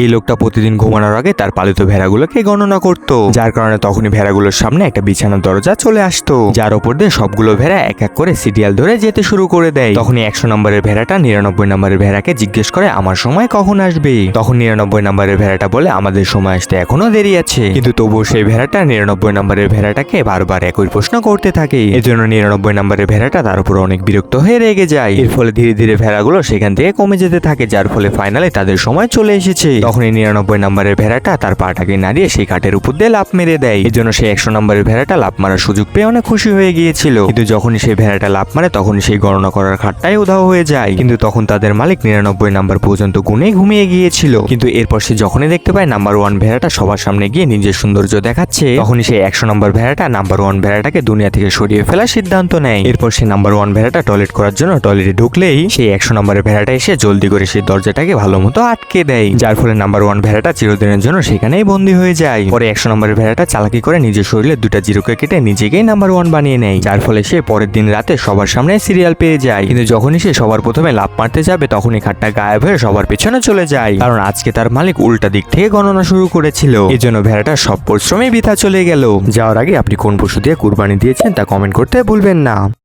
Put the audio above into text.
এই লোকটা প্রতিদিন ঘুমানোর আগে তার পালিত ভেড়াগুলোকে গণনা করত। যার কারণে তখনই ভেড়াগুলোর সামনে একটা বিছানার দরজা চলে আসতো। যার ওপর দিয়ে সবগুলো ভেড়া এক এক করে সিরিয়াল ধরে যেতে শুরু করে দেয়। তখনই একশো নম্বরের ভেড়াটা নিরানব্বই নম্বরের ভেড়াকে জিজ্ঞেস করে, আমার সময় কখন আসবে? তখন নিরানব্বই নম্বরের ভেড়াটা বলে, আমাদের সময় আসতে এখনও দেরি আছে। কিন্তু তবুও সেই ভেড়াটা নিরানব্বই নম্বরের ভেড়াটাকে বারবার একই প্রশ্ন করতে থাকে। এর জন্য নিরানব্বই নম্বরের ভেড়াটা তার উপর অনেক বিরক্ত হয়ে রেগে যায়। এর ফলে ধীরে ধীরে ভেড়াগুলো সেখান থেকে কমে যেতে থাকে, যার ফলে ফাইনালে তাদের সময় চলে এসেছে। তখনই নিরানব্বই নম্বরের ভেড়াটা তার পাটাকে নাড়িয়ে সেই কাঠের উপর দিয়ে লাফ মেরে দেয়। এর জন্য সেই একশো নম্বরের ভেড়াটা লাফ মারার সুযোগ পেয়ে অনেক খুশি হয়ে গিয়েছিল। কিন্তু যখনই সেই ভেড়াটা লাফ মারে, তখনই সেই গণনা করার খাটটাই উধাও হয়ে যায়। কিন্তু তখন তাদের মালিক নিরানব্বই নাম্বার পর্যন্ত গুনে ঘুমিয়ে গিয়েছিল। কিন্তু এরপর সে যখনই দেখতে পায় নাম্বার ওয়ান ভেড়াটা সবার সামনে গিয়ে নিজের সৌন্দর্য দেখাচ্ছে, তখনই সেই একশো নম্বর ভেড়াটা নাম্বার ওয়ান ভেড়াটাকে দুনিয়া থেকে সরিয়ে ফেলার সিদ্ধান্ত নেয়। এরপর সে নাম্বার ওয়ান ভেড়াটা টয়লেট করার জন্য টয়লেটে ঢুকলেই সেই একশো নম্বরের ভেড়াটা এসে জলদি করে সেই দরজাটাকে ভালো মতো আটকে দেয়। যার ফলে নাম্বার ওয়ান ভেড়াটা চিরদিনের জন্য সেখানেই বন্দী হয়ে যায়। পরে একশো নম্বরের ভেড়াটা চালাকি করে নিজের শরীরে দুটা জিরোকে কেটে নিজেকেই নাম্বার ওয়ান বানিয়ে নেয়। যার ফলে সে পরের দিন রাতে সবার সামনে সিরিয়াল পেয়ে যায়। কিন্তু যখনই সে সবার প্রথমে লাভ মারতে যাবে, তখনই খাটটা গায়েব হয়ে সবার পেছনে চলে যায়। কারণ আজকে তার মালিক উল্টা দিক থেকে গণনা শুরু করেছিল। এই জন্য ভেড়াটার সব পরিশ্রমই বৃথা চলে গেল। যাওয়ার আগে আপনি কোন পশু দিয়ে কুরবানি দিয়েছেন তা কমেন্ট করতে ভুলবেন না।